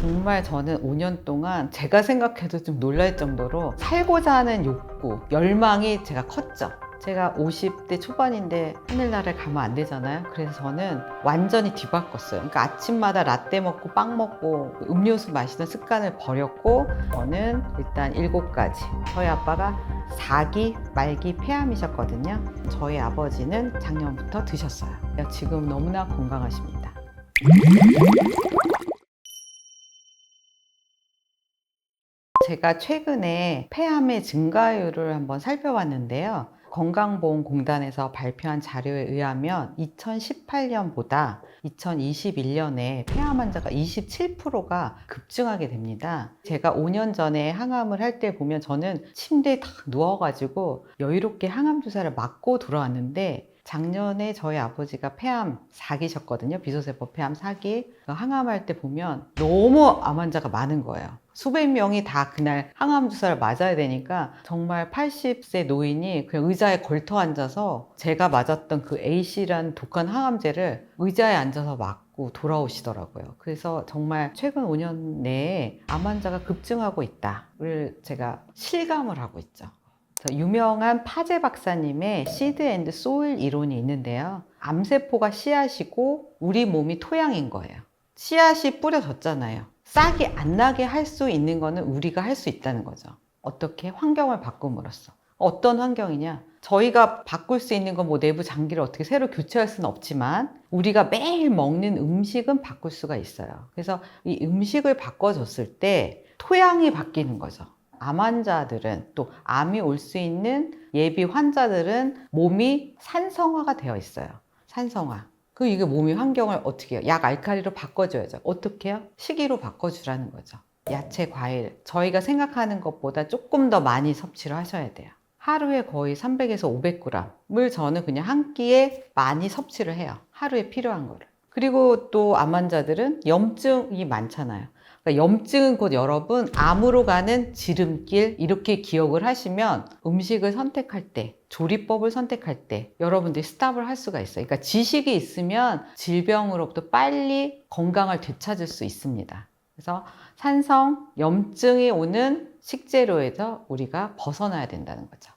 정말 저는 5년 동안 제가 생각해도 좀 놀랄 정도로 살고자 하는 욕구, 열망이 제가 컸죠. 제가 50대 초반인데 하늘나라를 가면 안 되잖아요. 그래서 저는 완전히 뒤바꿨어요. 그러니까 아침마다 라떼 먹고 빵 먹고 음료수 마시는 습관을 버렸고 저는 일단 일곱 가지. 저희 아빠가 4기 말기 폐암이셨거든요. 저희 아버지는 작년부터 드셨어요. 지금 너무나 건강하십니다. 제가 최근에 폐암의 증가율을 한번 살펴봤는데요. 건강보험공단에서 발표한 자료에 의하면 2018년보다 2021년에 폐암 환자가 27%가 급증하게 됩니다. 제가 5년 전에 항암을 할 때 보면 저는 침대에 딱 누워가지고 여유롭게 항암 주사를 맞고 돌아왔는데 작년에 저희 아버지가 폐암 4기셨거든요. 비소세포 폐암 4기. 항암할 때 보면 너무 암 환자가 많은 거예요. 수백 명이 다 그날 항암 주사를 맞아야 되니까 정말 80세 노인이 그냥 의자에 걸터 앉아서 제가 맞았던 그 A씨라는 독한 항암제를 의자에 앉아서 맞고 돌아오시더라고요. 그래서 정말 최근 5년 내에 암 환자가 급증하고 있다를 제가 실감을 하고 있죠. 유명한 파제 박사님의 시드 앤드 소일 이론이 있는데요. 암세포가 씨앗이고 우리 몸이 토양인 거예요. 씨앗이 뿌려졌잖아요. 싹이 안 나게 할 수 있는 거는 우리가 할 수 있다는 거죠. 어떻게 환경을 바꿈으로써. 어떤 환경이냐? 저희가 바꿀 수 있는 건 뭐 내부 장기를 어떻게 새로 교체할 수는 없지만 우리가 매일 먹는 음식은 바꿀 수가 있어요. 그래서 이 음식을 바꿔줬을 때 토양이 바뀌는 거죠. 암 환자들은 또 암이 올 수 있는 예비 환자들은 몸이 산성화가 되어 있어요. 산성화. 그 이게 몸의 환경을 어떻게 해요? 약 알칼리로 바꿔줘야죠. 어떻게 해요? 식이로 바꿔주라는 거죠. 야채, 과일. 저희가 생각하는 것보다 조금 더 많이 섭취를 하셔야 돼요. 하루에 거의 300에서 500g을 저는 그냥 한 끼에 많이 섭취를 해요. 하루에 필요한 거를. 그리고 또 암 환자들은 염증이 많잖아요. 그러니까 염증은 곧 여러분 암으로 가는 지름길 이렇게 기억을 하시면 음식을 선택할 때 조리법을 선택할 때 여러분들이 스탑을 할 수가 있어요. 그러니까 지식이 있으면 질병으로부터 빨리 건강을 되찾을 수 있습니다. 그래서 산성, 염증이 오는 식재료에서 우리가 벗어나야 된다는 거죠.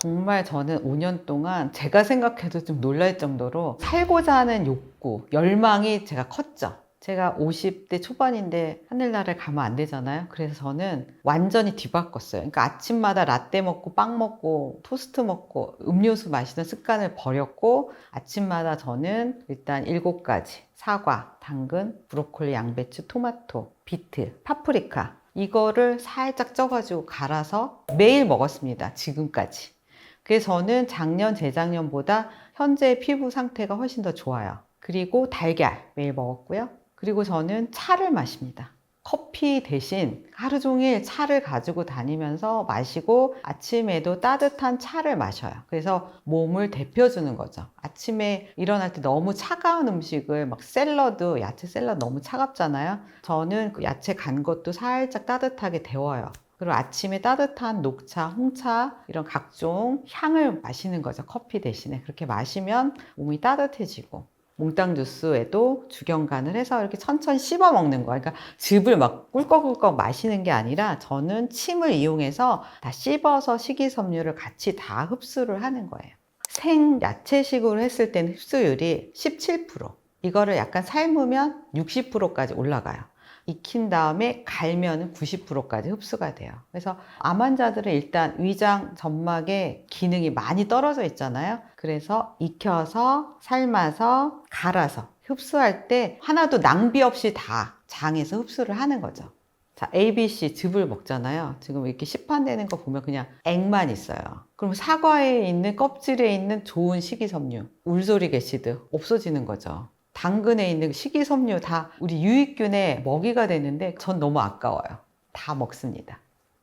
정말 저는 5년 동안 제가 생각해도 좀 놀랄 정도로 살고자 하는 욕구, 열망이 제가 컸죠. 제가 50대 초반인데 하늘나라를 가면 안 되잖아요. 그래서 저는 완전히 뒤바꿨어요. 그러니까 아침마다 라떼 먹고 빵 먹고 토스트 먹고 음료수 마시는 습관을 버렸고 아침마다 저는 일단 일곱 가지 사과, 당근, 브로콜리, 양배추, 토마토, 비트, 파프리카 이거를 살짝 쪄가지고 갈아서 매일 먹었습니다. 지금까지. 그래서 저는 작년, 재작년보다 현재 피부 상태가 훨씬 더 좋아요. 그리고 달걀 매일 먹었고요. 그리고 저는 차를 마십니다. 커피 대신 하루 종일 차를 가지고 다니면서 마시고 아침에도 따뜻한 차를 마셔요. 그래서 몸을 데펴주는 거죠. 아침에 일어날 때 너무 차가운 음식을 막 샐러드, 야채 샐러드 너무 차갑잖아요. 저는 그 야채 간 것도 살짝 따뜻하게 데워요. 그리고 아침에 따뜻한 녹차, 홍차 이런 각종 향을 마시는 거죠. 커피 대신에 그렇게 마시면 몸이 따뜻해지고 몽땅 주스에도 주경간을 해서 이렇게 천천히 씹어 먹는 거예요. 그러니까 즙을 막 꿀꺽꿀꺽 마시는 게 아니라 저는 침을 이용해서 다 씹어서 식이섬유를 같이 다 흡수를 하는 거예요. 생 야채식으로 했을 때는 흡수율이 17%. 이거를 약간 삶으면 60%까지 올라가요. 익힌 다음에 갈면 90%까지 흡수가 돼요. 그래서 암 환자들은 일단 위장 점막의 기능이 많이 떨어져 있잖아요. 그래서 익혀서 삶아서 갈아서 흡수할 때 하나도 낭비 없이 다 장에서 흡수를 하는 거죠. 자, ABC 즙을 먹잖아요. 지금 이렇게 시판되는 거 보면 그냥 액만 있어요. 그럼 사과에 있는 껍질에 있는 좋은 식이섬유, 울소리 게시드 없어지는 거죠. 당근에 있는 식이섬유 다 우리 유익균의 먹이가 되는데 전 너무 아까워요. 다 먹습니다.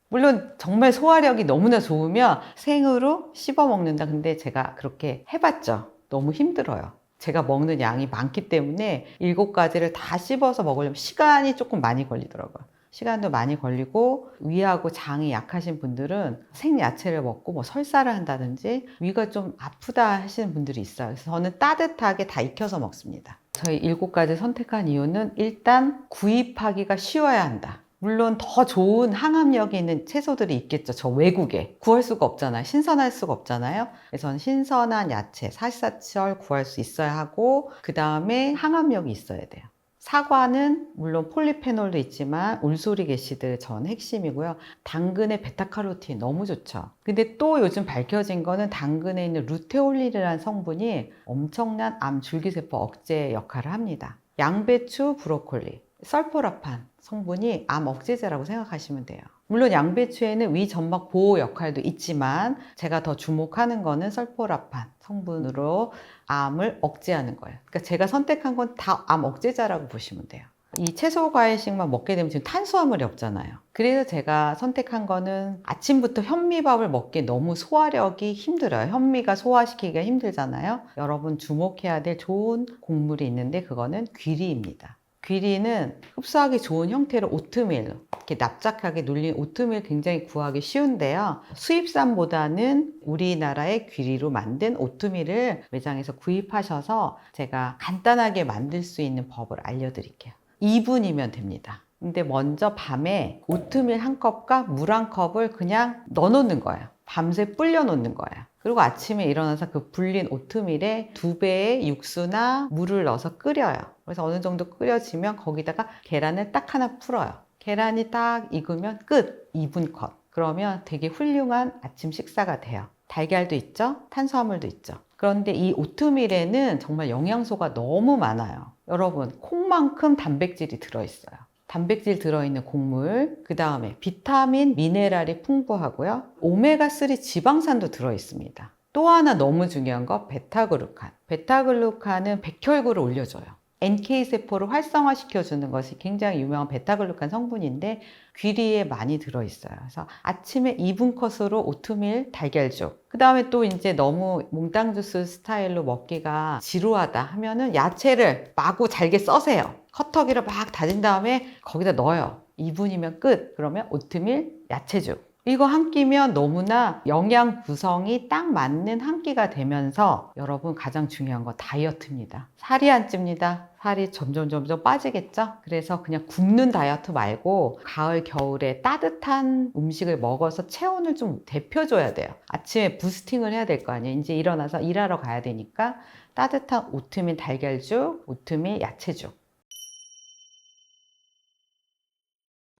물론 정말 소화력이 너무나 좋으면 생으로 씹어 먹는다. 근데 제가 그렇게 해봤죠. 너무 힘들어요. 제가 먹는 양이 많기 때문에 일곱 가지를 다 씹어서 먹으려면 시간이 조금 많이 걸리더라고요. 시간도 많이 걸리고 위하고 장이 약하신 분들은 생야채를 먹고 뭐 설사를 한다든지 위가 좀 아프다 하시는 분들이 있어요. 그래서 저는 따뜻하게 다 익혀서 먹습니다. 저희 일곱 가지 선택한 이유는 일단 구입하기가 쉬워야 한다. 물론 더 좋은 항암력이 있는 채소들이 있겠죠. 저 외국에. 구할 수가 없잖아요. 신선할 수가 없잖아요. 그래서 신선한 야채, 사시사철 구할 수 있어야 하고, 그 다음에 항암력이 있어야 돼요. 사과는 물론 폴리페놀도 있지만 울소리 게시드 전 핵심이고요. 당근의 베타카로틴 너무 좋죠. 근데 또 요즘 밝혀진 거는 당근에 있는 루테올린이라는 성분이 엄청난 암 줄기세포 억제 역할을 합니다. 양배추, 브로콜리, 설포라판 성분이 암 억제제라고 생각하시면 돼요. 물론 양배추에는 위 점막 보호 역할도 있지만 제가 더 주목하는 거는 설포라판 성분으로 암을 억제하는 거예요. 그러니까 제가 선택한 건 다 암 억제자라고 보시면 돼요. 이 채소 과일식만 먹게 되면 지금 탄수화물이 없잖아요. 그래서 제가 선택한 거는 아침부터 현미밥을 먹기 너무 소화력이 힘들어요. 현미가 소화시키기가 힘들잖아요. 여러분 주목해야 될 좋은 곡물이 있는데 그거는 귀리입니다. 귀리는 흡수하기 좋은 형태로 오트밀, 이렇게 납작하게 눌린 오트밀 굉장히 구하기 쉬운데요. 수입산보다는 우리나라의 귀리로 만든 오트밀을 매장에서 구입하셔서 제가 간단하게 만들 수 있는 법을 알려드릴게요. 2분이면 됩니다. 근데 먼저 밤에 오트밀 한 컵과 물 한 컵을 그냥 넣어놓는 거예요. 밤새 불려 놓는 거예요. 그리고 아침에 일어나서 그 불린 오트밀에 두 배의 육수나 물을 넣어서 끓여요. 그래서 어느 정도 끓여지면 거기다가 계란을 딱 하나 풀어요. 계란이 딱 익으면 끝! 2분 컷. 그러면 되게 훌륭한 아침 식사가 돼요. 달걀도 있죠? 탄수화물도 있죠. 그런데 이 오트밀에는 정말 영양소가 너무 많아요. 여러분, 콩만큼 단백질이 들어있어요. 단백질 들어있는 곡물, 그 다음에 비타민, 미네랄이 풍부하고요. 오메가3 지방산도 들어있습니다. 또 하나 너무 중요한 거 베타글루칸. 베타글루칸은 백혈구를 올려줘요. NK세포를 활성화시켜주는 것이 굉장히 유명한 베타글루칸 성분인데 귀리에 많이 들어있어요. 그래서 아침에 2분 컷으로 오트밀 달걀죽. 그 다음에 또 이제 너무 몽땅 주스 스타일로 먹기가 지루하다 하면은 야채를 마구 잘게 써세요. 커터기를 막 다진 다음에 거기다 넣어요. 2분이면 끝. 그러면 오트밀 야채죽. 이거 한 끼면 너무나 영양 구성이 딱 맞는 한 끼가 되면서 여러분 가장 중요한 거 다이어트입니다. 살이 안 찝니다. 살이 점점 점점 빠지겠죠? 그래서 그냥 굶는 다이어트 말고 가을 겨울에 따뜻한 음식을 먹어서 체온을 좀 데펴줘야 돼요. 아침에 부스팅을 해야 될 거 아니에요. 이제 일어나서 일하러 가야 되니까 따뜻한 오트밀 달걀죽, 오트밀 야채죽.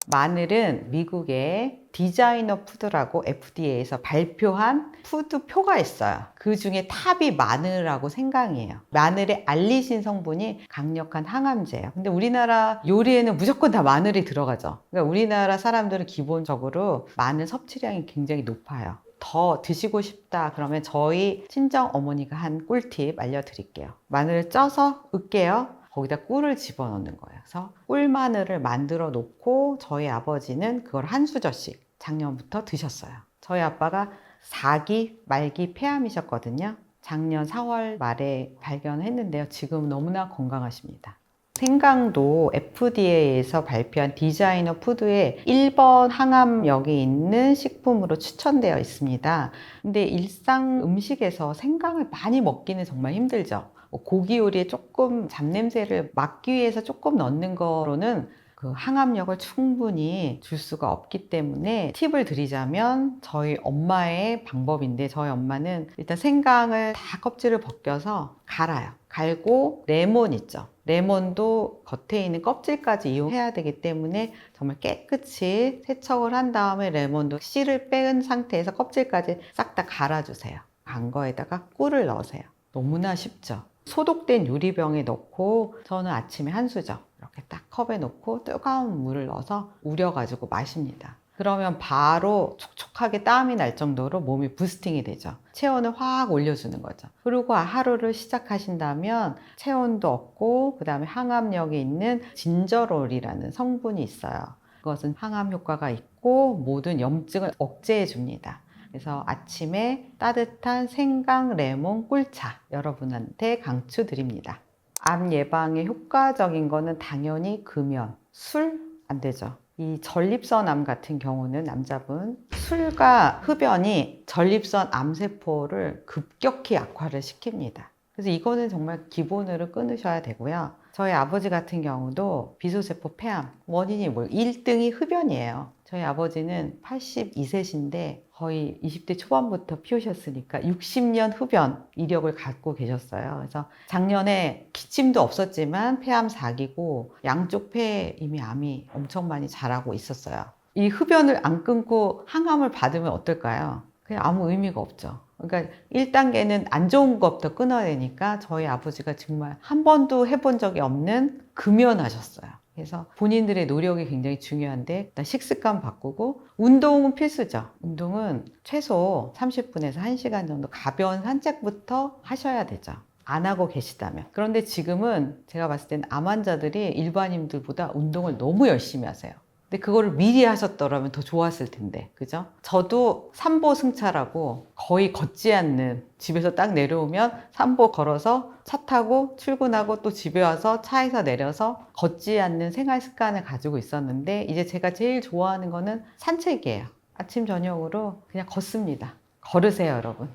마늘은 미국의 디자이너 푸드라고 FDA에서 발표한 푸드표가 있어요. 그 중에 탑이 마늘하고 생강이에요. 마늘의 알리신 성분이 강력한 항암제예요. 근데 우리나라 요리에는 무조건 다 마늘이 들어가죠. 그러니까 우리나라 사람들은 기본적으로 마늘 섭취량이 굉장히 높아요. 더 드시고 싶다 그러면 저희 친정 어머니가 한 꿀팁 알려드릴게요. 마늘을 쪄서 으깨요. 거기다 꿀을 집어넣는 거예요. 그래서 꿀마늘을 만들어 놓고 저희 아버지는 그걸 한 수저씩 작년부터 드셨어요. 저희 아빠가 4기 말기 폐암이셨거든요. 작년 4월 말에 발견했는데요. 지금 너무나 건강하십니다. 생강도 FDA에서 발표한 디자이너 푸드에 1번 항암력이 있는 식품으로 추천되어 있습니다. 근데 일상 음식에서 생강을 많이 먹기는 정말 힘들죠. 뭐 고기 요리에 조금 잡냄새를 막기 위해서 조금 넣는 거로는 그 항암력을 충분히 줄 수가 없기 때문에 팁을 드리자면 저희 엄마의 방법인데 저희 엄마는 일단 생강을 다 껍질을 벗겨서 갈아요. 갈고 레몬 있죠. 레몬도 겉에 있는 껍질까지 이용해야 되기 때문에 정말 깨끗이 세척을 한 다음에 레몬도 씨를 빼은 상태에서 껍질까지 싹 다 갈아주세요. 간 거에다가 꿀을 넣으세요. 너무나 쉽죠. 소독된 유리병에 넣고 저는 아침에 한 수저 이렇게 딱 컵에 넣고 뜨거운 물을 넣어서 우려가지고 마십니다. 그러면 바로 촉촉하게 땀이 날 정도로 몸이 부스팅이 되죠. 체온을 확 올려주는 거죠. 그리고 하루를 시작하신다면 체온도 없고 그 다음에 항암력이 있는 진저롤이라는 성분이 있어요. 그것은 항암 효과가 있고 모든 염증을 억제해 줍니다. 그래서 아침에 따뜻한 생강 레몬 꿀차 여러분한테 강추드립니다. 암 예방에 효과적인 거는 당연히 금연, 술 안 되죠. 이 전립선 암 같은 경우는 남자분 술과 흡연이 전립선 암세포를 급격히 악화를 시킵니다. 그래서 이거는 정말 기본으로 끊으셔야 되고요. 저희 아버지 같은 경우도 비소세포 폐암 원인이 뭐 1등이 흡연이에요. 저희 아버지는 82세신데 거의 20대 초반부터 피우셨으니까 60년 흡연 이력을 갖고 계셨어요. 그래서 작년에 기침도 없었지만 폐암 4기고 양쪽 폐에 이미 암이 엄청 많이 자라고 있었어요. 이 흡연을 안 끊고 항암을 받으면 어떨까요? 그냥 아무 의미가 없죠. 그러니까 1단계는 안 좋은 것부터 끊어야 되니까 저희 아버지가 정말 한 번도 해본 적이 없는 금연하셨어요. 그래서 본인들의 노력이 굉장히 중요한데 일단 식습관 바꾸고 운동은 필수죠. 운동은 최소 30분에서 1시간 정도 가벼운 산책부터 하셔야 되죠. 안 하고 계시다면. 그런데 지금은 제가 봤을 때는 암 환자들이 일반인들보다 운동을 너무 열심히 하세요. 근데 그거를 미리 하셨더라면 더 좋았을 텐데, 그죠? 저도 삼보 승차라고 거의 걷지 않는 집에서 딱 내려오면 삼보 걸어서 차 타고 출근하고 또 집에 와서 차에서 내려서 걷지 않는 생활 습관을 가지고 있었는데 이제 제가 제일 좋아하는 거는 산책이에요. 아침 저녁으로 그냥 걷습니다. 걸으세요, 여러분.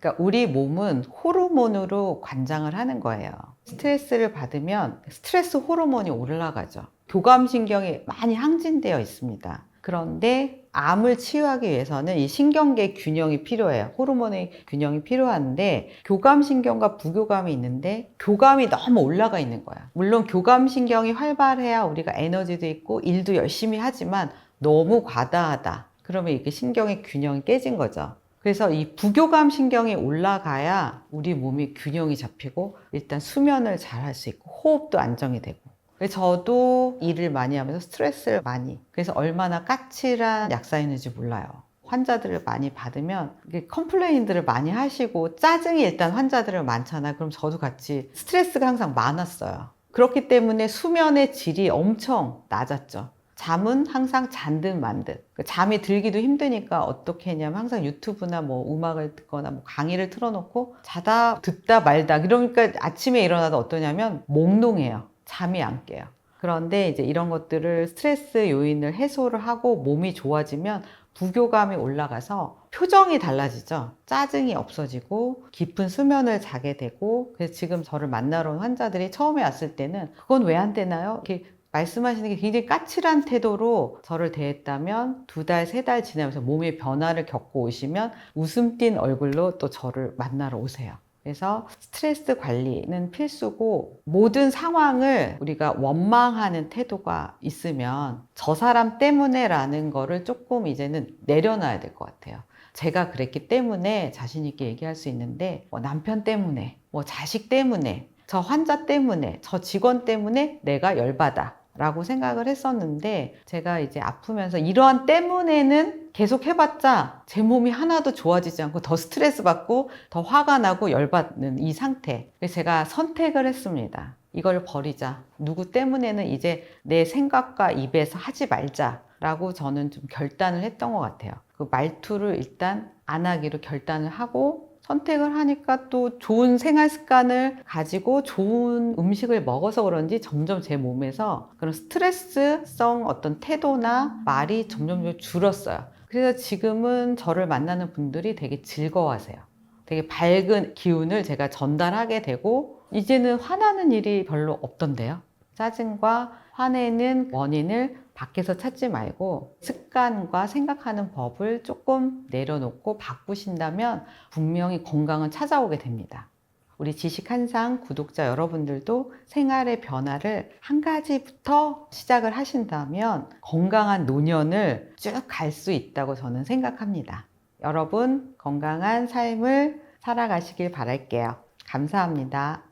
그러니까 우리 몸은 호르몬으로 관장을 하는 거예요. 스트레스를 받으면 스트레스 호르몬이 올라가죠. 교감신경이 많이 항진되어 있습니다. 그런데 암을 치유하기 위해서는 이 신경계 균형이 필요해요. 호르몬의 균형이 필요한데 교감 신경과 부교감이 있는데 교감이 너무 올라가 있는 거야. 물론 교감 신경이 활발해야 우리가 에너지도 있고 일도 열심히 하지만 너무 과다하다. 그러면 이게 신경의 균형이 깨진 거죠. 그래서 이 부교감 신경이 올라가야 우리 몸이 균형이 잡히고 일단 수면을 잘 할 수 있고 호흡도 안정이 되고. 저도 일을 많이 하면서 스트레스를 많이. 그래서 얼마나 까칠한 약사였는지 몰라요. 환자들을 많이 받으면 컴플레인들을 많이 하시고 짜증이 일단 환자들은 많잖아요. 그럼 저도 같이 스트레스가 항상 많았어요. 그렇기 때문에 수면의 질이 엄청 낮았죠. 잠은 항상 잔듯 만듯. 그 잠이 들기도 힘드니까 어떻게 했냐면 항상 유튜브나 뭐 음악을 듣거나 뭐 강의를 틀어놓고 자다 듣다 말다. 그러니까 아침에 일어나도 어떠냐면 몽롱해요. 잠이 안 깨요. 그런데 이제 이런 것들을 스트레스 요인을 해소를 하고 몸이 좋아지면 부교감이 올라가서 표정이 달라지죠. 짜증이 없어지고 깊은 수면을 자게 되고 그래서 지금 저를 만나러 온 환자들이 처음에 왔을 때는 그건 왜 안 되나요? 이렇게 말씀하시는 게 굉장히 까칠한 태도로 저를 대했다면 두 달, 세 달 지나면서 몸의 변화를 겪고 오시면 웃음 띤 얼굴로 또 저를 만나러 오세요. 그래서 스트레스 관리는 필수고 모든 상황을 우리가 원망하는 태도가 있으면 저 사람 때문에라는 거를 조금 이제는 내려놔야 될 것 같아요. 제가 그랬기 때문에 자신 있게 얘기할 수 있는데 뭐 남편 때문에, 뭐 자식 때문에, 저 환자 때문에, 저 직원 때문에 내가 열받아. 라고 생각을 했었는데 제가 이제 아프면서 이러한 때문에는 계속 해봤자 제 몸이 하나도 좋아지지 않고 더 스트레스 받고 더 화가 나고 열받는 이 상태. 그래서 제가 선택을 했습니다. 이걸 버리자. 누구 때문에는 이제 내 생각과 입에서 하지 말자. 라고 저는 좀 결단을 했던 것 같아요. 그 말투를 일단 안 하기로 결단을 하고 선택을 하니까 또 좋은 생활 습관을 가지고 좋은 음식을 먹어서 그런지 점점 제 몸에서 그런 스트레스성 어떤 태도나 말이 점점 줄었어요. 그래서 지금은 저를 만나는 분들이 되게 즐거워하세요. 되게 밝은 기운을 제가 전달하게 되고 이제는 화나는 일이 별로 없던데요. 짜증과 화내는 원인을 밖에서 찾지 말고 습관과 생각하는 법을 조금 내려놓고 바꾸신다면 분명히 건강은 찾아오게 됩니다. 우리 지식 한상 구독자 여러분들도 생활의 변화를 한 가지부터 시작을 하신다면 건강한 노년을 쭉 갈 수 있다고 저는 생각합니다. 여러분 건강한 삶을 살아가시길 바랄게요. 감사합니다.